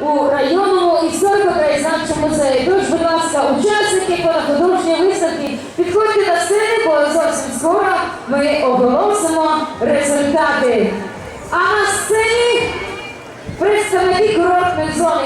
у районному історико-краєзнавчому музеї. Тож, будь ласка, учасники художньої виставки, підходьте до сцени, бо зовсім скоро ми оголосимо результати. А на сцені представники курортної зони,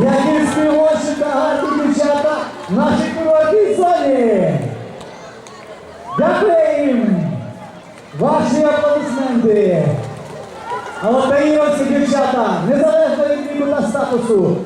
Які співочі та гарні дівчата наші нашій курортній Дякую їм. Ваші аплодисменти! А от дівчата, незалежно від віку та статусу,